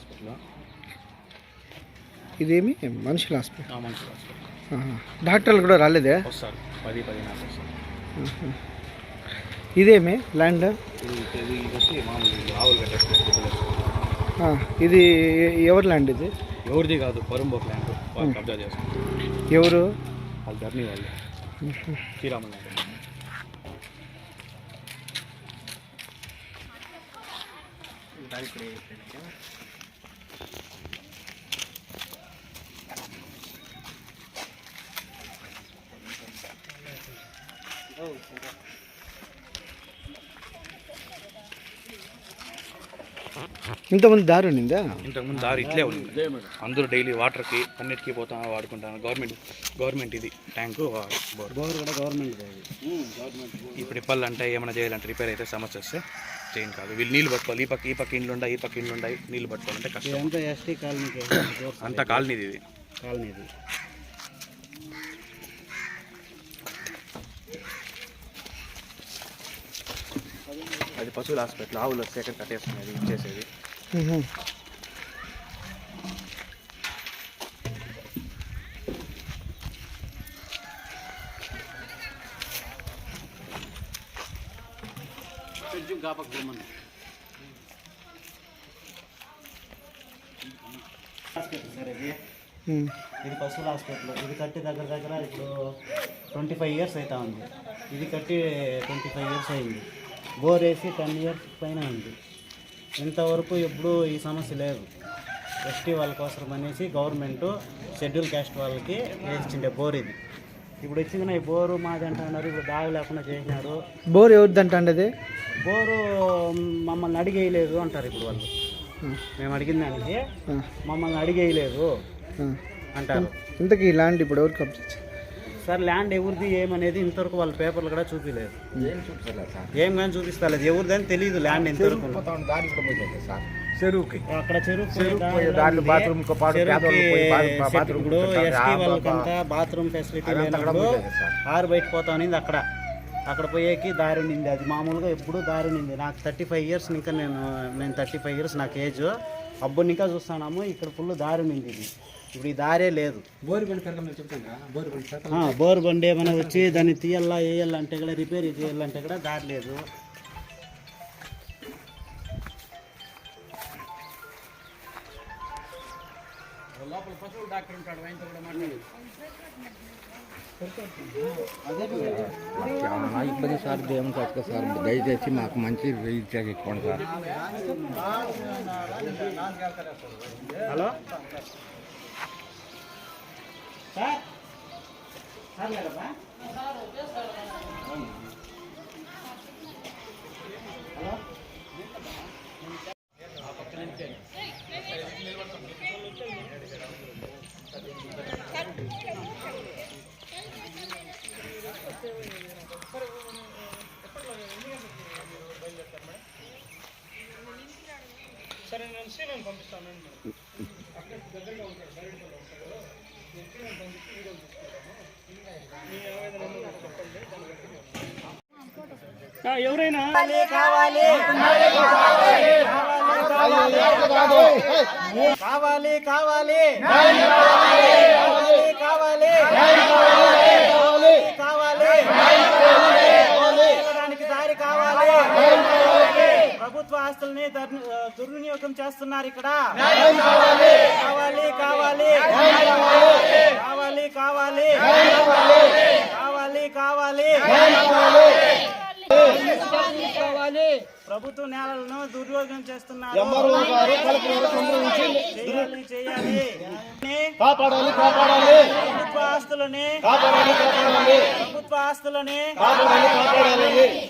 Hospital? ఇదేమి? మనుషుల hospital. మనుషుల హాస్పిటల్. ఆహా. డాక్టర్లు కూడా రాలేదే? వస్తారు. పది పది నాకు వస్తారు. ఇదేమి? ల్యాండ్? ఇది ఎవరి ల్యాండ్ ఇది? ఎవరిది కాదు పరుంబోక్ ల్యాండ్. కబ్జా చేసుకుంటారు ఎవరు? వాళ్ళు ధర్నీ వాళ్ళు. శ్రీరాములు ల్యాండ్ ఇంతమంది దారి ఉండిందా? ఇంతకుముందు దారి ఇట్లే ఉంది అందరూ డైలీ వాటర్కి అన్నిటికీ పోతా వాడుకుంటాను. గవర్నమెంట్ గవర్నమెంట్ ఇది. Tank bore. బోర్ కూడా గవర్నమెంట్ ఇప్పుడు ఇప్పాలంటే ఏమైనా చేయాలంటే రిపేర్ అయితే సమస్య వస్తే చేయం కాదు. వీళ్ళు నీళ్ళు పట్టుకోవాలి. ఈ పక్క ఈ పక్క ఇండ్లు ఉన్నాయి ఈ పక్క ఇండ్లు ఉన్నాయి నీళ్ళు పట్టుకోవాలంటే కష్టం. ఇదంతా ఎస్టీ కాలనీకి అంతా కాలనీది ఇది. కాలనీ ఇది అది పశువుల హాస్పిటల్ ఆవులు వస్తే ఎక్కడ కట్టేసుకునేది ఇచ్చేసేది. సార్ ఇది ఇది పశువుల హాస్పిటల్. ఇది కట్టి దగ్గర దగ్గర ఇప్పుడు ట్వంటీ ఫైవ్ ఇయర్స్ అవుతా ఉంది. ఇది కట్టి ట్వంటీ ఫైవ్ ఇయర్స్ అయింది. బోర్ వేసి టెన్ ఇయర్స్ పైన ఉంది ఇంతవరకు ఎప్పుడు ఈ సమస్య లేదు. ఎస్టీ వాళ్ళ కోసం అనేసి గవర్నమెంట్ షెడ్యూల్ క్యాస్ట్ వాళ్ళకి వేసిండే బోర్ ఇది. ఇప్పుడు వచ్చింది ఈ బోరు మాది అంటున్నారు ఇప్పుడు దాగు లేకుండా చేసినారు బోర్ ఎవరిదంట అండి బోరు మమ్మల్ని అడిగేయలేదు అంటారు ఇప్పుడు వాళ్ళు. మేము అడిగిన దానికి మమ్మల్ని అడిగేయలేదు అంటారు. ఇంతకీ ల్యాండ్ ఇప్పుడు ఎవరు కబ్జా సార్ ల్యాండ్ ఎవరిది ఏమనేది ఇంతవరకు వాళ్ళ పేపర్లు కూడా చూపించలేదు ఏం కానీ చూపిస్తలేదు. ఎవరిది అని తెలియదు ల్యాండ్ ఇంతవరకు. చెరువుకి. అక్కడ చెరువు బాత్రూమ్ ఇప్పుడు ఎస్టీ వాళ్ళకంతా బాత్రూమ్ ఫెసిలిటీ లేనప్పుడు ఆరు బయట పోతా ఉన్నింది అక్కడ. అక్కడ పోయేకి దారి ఉండింది. అది మామూలుగా ఎప్పుడు దారి ఉండింది. నాకు థర్టీ ఫైవ్ ఇయర్స్ ఇంకా నేను నేను థర్టీ ఫైవ్ ఇయర్స్ నాకు ఏజ్ అప్పుడు ఇంకా చూస్తున్నాము ఇక్కడ ఫుల్ దారి ఉండింది. ఇది ఇప్పుడు ఈ దారే లేదు. బోర్ బండి ఏమైనా వచ్చి దాన్ని తీయాలా వేయాలంటే కూడా రిపేర్ చేయాలంటే కూడా దారి లేదు. ఏమన్నా ఇబ్బంది సార్ దేవుని కట్టుకో సార్ దయచేసి మాకు మంచి ఇవ్వండి సార్. హలో? సార్ సార్ లేరబ్బా హలో? ఎవరైనా? కావాలి. కావాలి కావాలి. కావాలి కావాలి వెళ్ళడానికి దారి కావాలి ప్రభుత్వ ఆస్తుల్ని దుర్- దుర్వినియోగం చేస్తున్నారు ఇక్కడ. కావాలి. కావాలి కావాలి. కావాలి. కావాలి కావాలి. ప్రభుత్వ నేలలను దుర్వినియోగం చేస్తున్నారు. చేయాలి చేయాలి. కాపాడాలి కాపాడాలి. ప్రభుత్వ ఆస్తులని ప్రభుత్వ ఆస్తులని కాపాడాలి కాపాడాలి.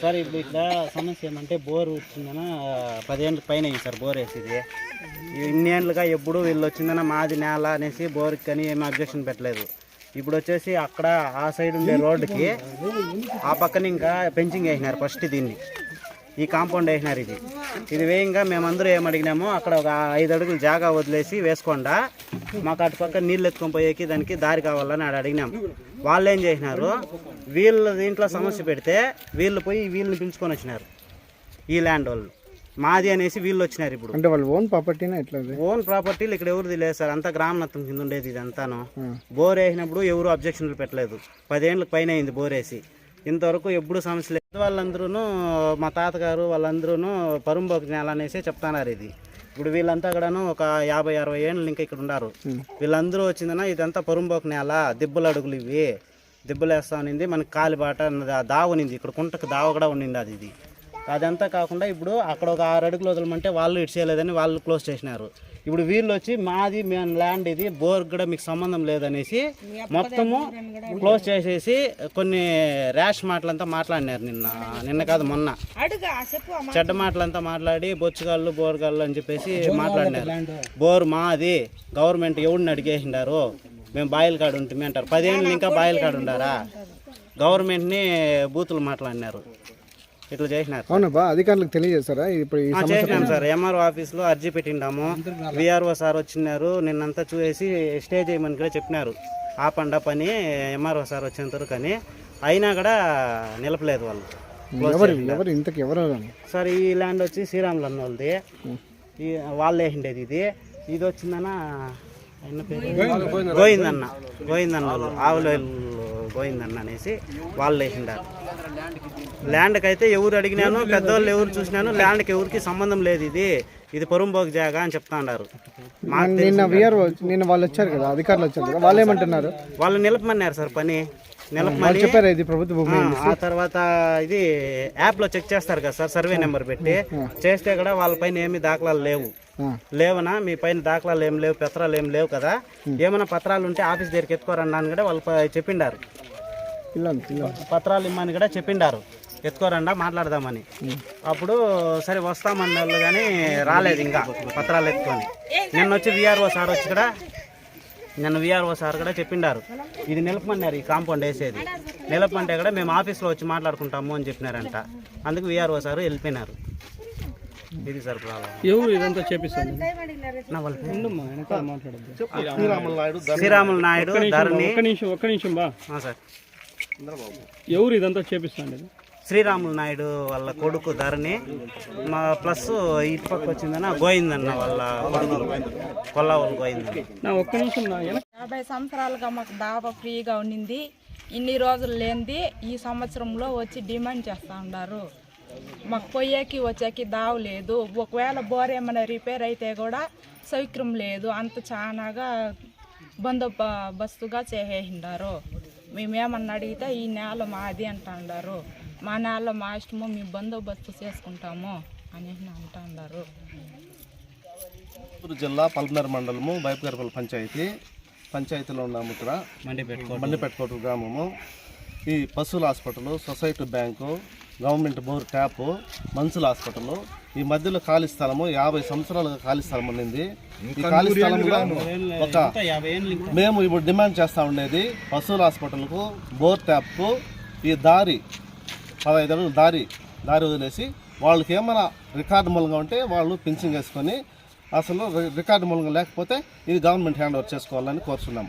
సార్ ఇప్పుడు ఇట్లా సమస్య ఏమంటే బోర్ వచ్చిందన? పదేళ్ళ పైన అయింది సార్ బోర్ వేసేది. ఇన్ని ఏళ్ళుగా ఎప్పుడు వీళ్ళు వచ్చిందన మాది నేల అనేసి బోర్కి కానీ ఏమి అబ్జెక్షన్ పెట్టలేదు. ఇప్పుడు వచ్చేసి అక్కడ ఆ సైడ్ ఉండే రోడ్డుకి ఆ పక్కన ఇంకా పెంచింగ్ వేసినారు ఫస్ట్ దీన్ని. ఈ కాంపౌండ్ వేసినారు ఇది. ఇది వేయంగా మేమందరూ ఏం అడిగినామో అక్కడ ఒక ఐదు అడుగులు జాగా వదిలేసి వేసుకోండా. మాకు అటు పక్క నీళ్ళు ఎత్తుకొని పోయేకి దానికి దారి కావాలని ఆడ అడిగినాం. వాళ్ళు ఏం చేసినారు? వీళ్ళు దీంట్లో సమస్య పెడితే వీళ్ళు పోయి వీళ్ళని పిలుచుకొని వచ్చినారు. ఈ ల్యాండ్ వాళ్ళు. మాది అనేసి వీళ్ళు వచ్చినారు ఇప్పుడు. అంటే వాళ్ళు ఓన్ ప్రాపర్టీనా ఎట్లా? ఓన్ ప్రాపర్టీలు ఇక్కడ ఎవరిది లేదు సార్. అంతా గ్రామనత్వం కింద ఉండేది ఇదంతాను. బోర్ వేసినప్పుడు ఎవరు అబ్జెక్షన్లు పెట్టలేదు. పదేళ్ళకి పైన అయింది బోర్ వేసి. ఇంతవరకు ఎప్పుడు సమస్య లేదు. వాళ్ళందరూ మా తాతగారు వాళ్ళందరూ పరుంబోకు నేల అనేసి చెప్తున్నారు ఇది. ఇప్పుడు వీళ్ళంతా కూడాను ఒక యాభై అరవై ఏళ్ళు ఇంకా ఇక్కడ ఉన్నారు. వీళ్ళందరూ వచ్చిందన ఇదంతా పరుంబోకు నేల దిబ్బలు అడుగులు ఇవి దిబ్బలు వేస్తా ఉన్నింది మనకి కాలిబాట దావ ఉన్నింది. ఇక్కడ కుంటకు దావ కూడా ఉండింది అది ఇది. అదంతా కాకుండా ఇప్పుడు అక్కడ ఒక ఆరు అడుగులు వదలమంటే వాళ్ళు ఇటు చేయలేదని వాళ్ళు క్లోజ్ చేసినారు. ఇప్పుడు వీళ్ళు వచ్చి మాది మేము ల్యాండ్ ఇది బోర్ కూడా మీకు సంబంధం లేదనేసి మొత్తము క్లోజ్ చేసేసి కొన్ని ర్యాష్ మాటలంతా మాట్లాడినారు నిన్న నిన్న కాదు మొన్న. చెడ్డ మాటలంతా మాట్లాడి బొచ్చుగాళ్ళు బోర్గాళ్ళు అని చెప్పేసి మాట్లాడినారు. బోర్ మాది గవర్నమెంట్ ఎవడిని అడిగేసిండారు మేము బాయిల్ కాడు ఉంటుంది అంటారు. పదేళ్ళు ఇంకా బాయిల్ కాడు ఉండారా? గవర్నమెంట్ని బూతులు మాట్లాడినారు. ఇట్లా చేసినారు అవునా బా అధికారులకు తెలియజేస్తారా ఇప్పుడు ఈ ఆ, చేసినాం సార్. ఎంఆర్ఓ ఆఫీస్లో అర్జీ పెట్టిండాము. విఆర్ఓ సార్ వచ్చినారు. నిన్నంతా చూసేసి స్టే చేయమని కూడా చెప్పినారు. ఆపండా పని ఎంఆర్ఓ సార్ వచ్చేంత వరకు అని. అయినా కూడా నిలపలేదు వాళ్ళు. ఎవరు ఎవరు ఇంతకు ఎవరు అని? సార్ ఈ ల్యాండ్ వచ్చి శ్రీరాములు అన్న వాళ్ళది. ఈ వాళ్ళు వేసిండేది ఇది. ఇది వచ్చిందన ఆయన పేరు? గోవిందన్న. గోవిందన్న వాళ్ళు. ఆవుల గోవిందన్న అనేసి వాళ్ళు వేసిండారు. ల్యాండ్కి అయితే ఎవరు అడిగినాను పెద్దవాళ్ళు ఎవరు చూసినాను ల్యాండ్కి ఎవరికి సంబంధం లేదు ఇది. ఇది పొరుంబోకు జాగా అని చెప్తా ఉన్నారు మాకు నిన్న విఆర్ నిన్న వాళ్ళు వచ్చారు కదా అధికారులు వచ్చారు కదా వాళ్ళు ఏమంటున్నారు? వాళ్ళు నిలపమన్నారు సార్ పని. నిలపమని చెప్పారు ఇది ప్రభుత్వ భూమి ఆ, తర్వాత ఇది యాప్లో చెక్ చేస్తారు కదా సార్ సర్వే నెంబర్ పెట్టి. చేస్తే కూడా వాళ్ళ పైన ఏమి దాఖలాలు లేవు. లేవనా? మీ పైన దాఖలాలు ఏం లేవు పత్రాలు ఏం లేవు కదా. ఏమైనా పత్రాలు ఉంటే ఆఫీస్ దగ్గరికి ఎత్తుకోరండి అని కూడా వాళ్ళు చెప్పిండారు పత్రాలు ఇమ్మని కూడా చెప్పిండారు. ఎత్తుకోరండా మాట్లాడదామని. అప్పుడు సరే వస్తామన్న వాళ్ళు కానీ రాలేదు ఇంకా పత్రాలు ఎత్తుకొని. నిన్న వచ్చి విఆర్ఓ సార్ వచ్చి కూడా నిన్న విఆర్ఓ సార్ కూడా చెప్పిండారు. ఇది నిలపమన్నారు ఈ కాంపౌండ్ వేసేది. నిలపమంటే కూడా మేము ఆఫీస్లో వచ్చి మాట్లాడుకుంటాము అని చెప్పినారంట. అందుకు విఆర్ఓ సార్ వెళ్ళిపోయినారు. ఇది సార్ ప్రాబ్లం. ఎవరు ఇదంతా చేపిస్తుంది? నా వాళ్ళ పేరు? మాట్లాడద్దు. శ్రీరాములు నాయుడు ధరణి. ఒక్క నిమిషం ఒక్క నిమిషం బా. ఆ, సార్. ఎవరు ఇదంతా చేపిస్తుంది శ్రీరాములు నాయుడు వాళ్ళ కొడుకు ధరణి. మా ప్లస్ ఇటు పక్క వచ్చిందన్న గోయిందన్న వాళ్ళ కొల్ల వాళ్ళు గోయిందన్న నా ఒక్క నిమిషం నా వెనక. యాభై సంవత్సరాలుగా మాకు దావా ఫ్రీగా ఉండింది. ఇన్ని రోజులు లేనిది ఈ సంవత్సరంలో వచ్చి డిమాండ్ చేస్తూ ఉన్నారు. మాకు పోయేకి వచ్చేకి దావ లేదు. ఒకవేళ బోర్ ఏమైనా రిపేర్ అయితే కూడా సౌకర్యం లేదు. అంత చాలాగా బందోబస్తుగా చేసేసిండారు. మేమేమన్నా అడిగితే ఈ నేల మాది అంటున్నారు మా నేల మా ఇష్టము మేము బందోబస్తు చేసుకుంటాము అని చిత్తూరు జిల్లా పల్మనేరు మండలము బైపగరపల్లి పంచాయతీ. పంచాయతీలో ఉన్నాము ఇక్కడ. మండి పెట్టుకో బండిపెట్టుకోట గ్రామము. ఈ పశువుల hospital society bank government bore tap మన్సుల hospital ఈ మధ్యలో ఖాళీ స్థలము యాభై సంవత్సరాలుగా ఖాళీ స్థలం ఉన్నింది. ఈ ఖాళీ స్థలంలో ఒక మేము ఇప్పుడు డిమాండ్ చేస్తూ ఉండేది పశువుల హాస్పిటల్కు బోర్ ట్యాప్కు ఈ దారి పదహైదు అడుగులు దారి దారి వదిలేసి వాళ్ళకి ఏమైనా రికార్డు మూలంగా ఉంటే వాళ్ళు పింఛింగ్ వేసుకొని అసలు రికార్డు మూలంగా లేకపోతే ఇది గవర్నమెంట్ హ్యాండ్ ఓవర్ చేసుకోవాలని కోరుతున్నాం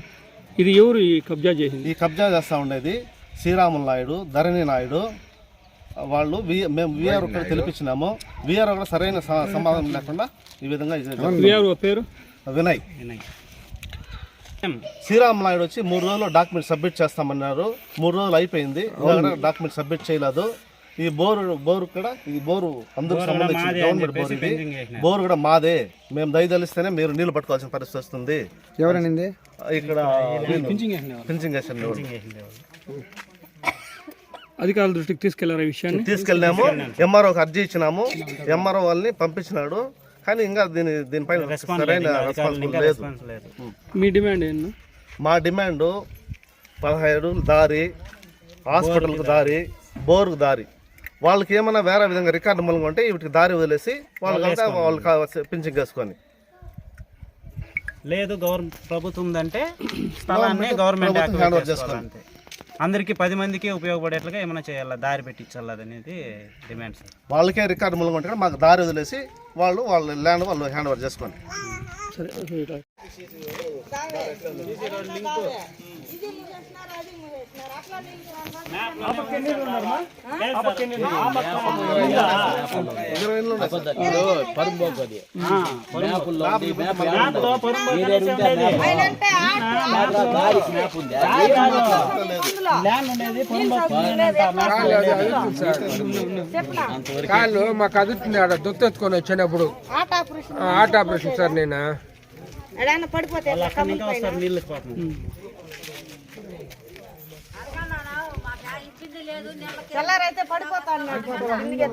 ఇది ఎవరు ఈ కబ్జా చేసింది? ఈ కబ్జా చేస్తూ ఉండేది శ్రీరాములు నాయుడు ధరణి నాయుడు వాళ్ళు వి మేము విఆర్ ఒకటి తెలిపించినాము. విఆర్ కూడా సరైన స- సమాధానం లేకుండా ఈ విధంగా పేరు? వినయ్. వినయ్. శ్రీరామ్ నాయుడు వచ్చి మూడు రోజుల్లో డాక్యుమెంట్ సబ్మిట్ చేస్తామన్నారు. మూడు రోజులు అయిపోయింది. డాక్యుమెంట్ సబ్మిట్ చేయలేదు. ఈ బోరు బోరు కూడా ఈ బోరు అందుకు సంబంధించి మాదే అని గవర్నమెంట్ బోర్ ఇది. బోరు కూడా మాదే. మేము దయదలిస్తేనే మీరు నీళ్ళు పట్టుకోవాల్సిన పరిస్థితి వస్తుంది. ఎవరనింది? ఇక్కడ పింఛింగ్ వేసాను అధికారుల దృష్టికి తీసుకెళ్ళారు ఈ విషయాన్ని? తీసుకెళ్ళినాము ఎంఆర్ఓకి అర్జీ ఇచ్చినాము. ఎంఆర్ఓ వాళ్ళని పంపించినాడు. కానీ ఇంకా దీని దీనిపైన సరైన రెస్పాన్స్ లేదు. మీ డిమాండ్ ఏంటి మా డిమాండ్ పదహైదు దారి హాస్పిటల్కు దారి బోరుకు దారి. వాళ్ళకి ఏమైనా వేరే విధంగా రికార్డు మూలంగా ఉంటే వీటికి దారి వదిలేసి వాళ్ళకంటే వాళ్ళు పింఛన్ వేసుకొని లేదు గవర్నమెంట్ ప్రభుత్వం ఉందంటే స్థలాన్ని గవర్నమెంట్ హ్యాండ్ ఓవర్ చేసుకోవాలి అంతే. అందరికి పది మందికి ఉపయోగపడేట్లుగా ఏమైనా చేయాలా? దారి పెట్టించాలి అనేది డిమాండ్ సార్. వాళ్ళకే రికార్డు మూలంగా ఉంటే మాకు దారి వదిలేసి వాళ్ళు వాళ్ళ ల్యాండ్ వాళ్ళు హ్యాండ్ ఓవర్ చేసుకోండి. సరే. కాళ్ళు మాకు అదుతుంది ఆడ దొత్తెత్తుకొని వచ్చినప్పుడు. ఆ, ఆట ఆపరేషన్ సార్ నేను? వాళ్ళు అక్కడ ఇంకా వస్తారు నీళ్ళు పాపం తెల్లారైతే పడిపోతాను అందుకే